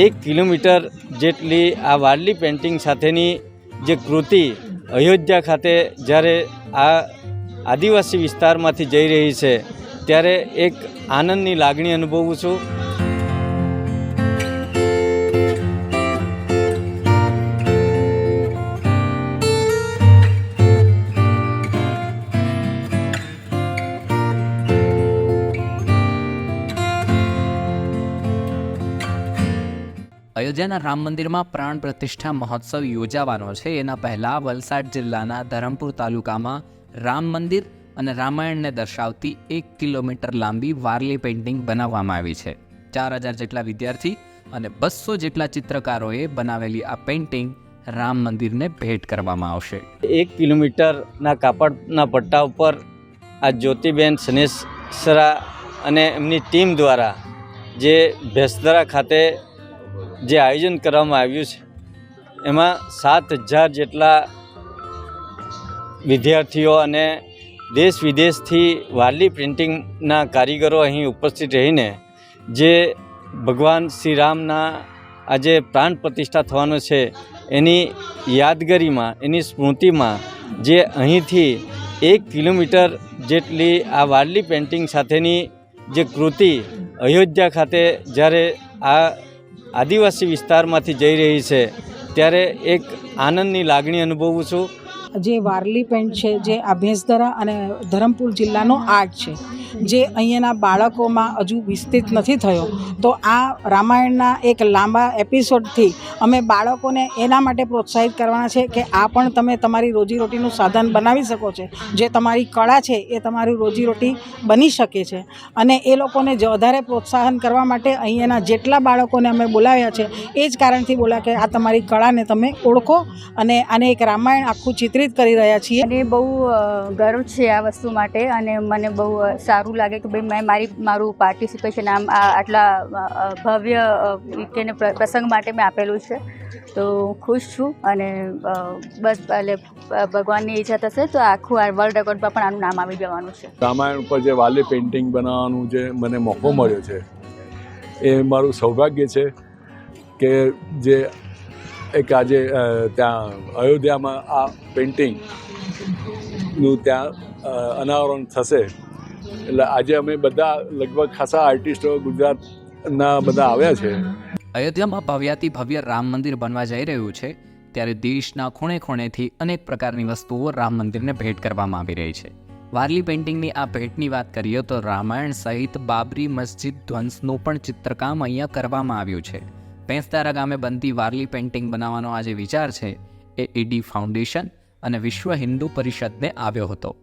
એક કિલોમીટર જેટલી આ વારલી પેઇન્ટિંગ સાથેની જે કૃતિ અયોધ્યા ખાતે જ્યારે આ આદિવાસી વિસ્તારમાંથી જઈ રહી છે, ત્યારે એક આનંદની લાગણી અનુભવું છું. અયોધ્યાના રામ મંદિરમાં પ્રાણ પ્રતિષ્ઠા મહોત્સવ યોજાવાનો છે. એના પહેલાં વલસાડ જિલ્લાના ધરમપુર તાલુકામાં રામ મંદિર અને રામાયણને દર્શાવતી એક કિલોમીટર લાંબી વારલી પેઇન્ટિંગ બનાવવામાં આવી છે. ચાર હજાર જેટલા વિદ્યાર્થી અને બસો જેટલા ચિત્રકારોએ બનાવેલી આ પેઇન્ટિંગ રામ મંદિરને ભેટ કરવામાં આવશે. એક કિલોમીટરના કાપડના પટ્ટા ઉપર આ જ્યોતિબેન સનેસરા અને એમની ટીમ દ્વારા જે ભેસદરા ખાતે જે આયોજન કરવામાં આવ્યું છે, એમાં સાત હજાર જેટલા વિદ્યાર્થીઓ અને દેશ વિદેશથી વારલી પ્રિન્ટિંગના કારીગરો અહીં ઉપસ્થિત રહીને, જે ભગવાન શ્રી રામના આજે પ્રાણ પ્રતિષ્ઠા થવાનો છે, એની યાદગારીમાં, એની સ્મૃતિમાં, જે અહીંથી એક કિલોમીટર જેટલી આ વારલી પેઇન્ટિંગ સાથેની જે કૃતિ અયોધ્યા ખાતે જ્યારે આ આદિવાસી વિસ્તારમાંથી જઈ રહી છે ત્યારે એક આનંદની લાગણી અનુભવું છું. જે વારલી પેન્ટ છે, જે આ ભેંસદરા અને ધરમપુર જિલ્લાનો આર્ટ છે, જે અહીંયાના બાળકોમાં હજુ વિસ્તૃત નથી થયો. તો આ રામાયણના એક લાંબા એપિસોડથી અમે બાળકોને એના માટે પ્રોત્સાહિત કરવાના છે કે આ પણ તમે તમારી રોજીરોટીનું સાધન બનાવી શકો છો. જે તમારી કળા છે, એ તમારી રોજીરોટી બની શકે છે. અને એ લોકોને વધારે પ્રોત્સાહન કરવા માટે અહીંયાના જેટલા બાળકોને અમે બોલાવ્યા છે, એ જ કારણથી બોલા કે આ તમારી કળાને તમે ઓળખો. અને આને એક રામાયણ આખું ચિત્રિત કરી રહ્યા છીએ. અને બહુ ગર્વ છે આ વસ્તુ માટે અને મને બહુ સારું લાગે કે ભાઈ મેં મારી મારું પાર્ટિસિપેશન આમ આ આટલા ભવ્ય કે પ્ર- પ્રસંગ માટે મેં આપેલું છે. તો ખુશ છું અને બસ એટલે ભગવાનની ઈચ્છા થશે તો આખું આ વર્લ્ડ રેકોર્ડમાં પણ આનું નામ આવી જવાનું છે. રામાયણ ઉપર જે વાલી પેઇન્ટિંગ બનાવવાનું જે મને મોકો મળ્યો છે એ મારું સૌભાગ્ય છે કે જે એક આજે ત્યાં અયોધ્યામાં આ પેઇન્ટિંગનું ત્યાં અનાવરણ થશે. એટલે આજે અમે બધા લગભગ ખાસા આર્ટિસ્ટો ગુજરાતના બધા આવ્યા છે. અયોધ્યામાં ભવ્યાતિ ભવ્ય રામ મંદિર બનવા જઈ રહ્યું છે, ત્યારે દેશના ખૂણે ખૂણેથી અનેક પ્રકારની વસ્તુઓ રામ મંદિરને ભેટ કરવામાં આવી રહી છે. વારલી પેઇન્ટિંગની આ ભેટની વાત કરીએ તો રામાયણ સહિત બાબરી મસ્જિદ ધ્વંસનું પણ ચિત્રકામ અહીંયા કરવામાં આવ્યું છે. ભેંસદારા ગામે બનતી વારલી પેઇન્ટિંગ બનાવવાનો આ જે વિચાર છે. એ ઈડી ફાઉન્ડેશન અને વિશ્વ હિન્દુ પરિષદને આવ્યો હતો.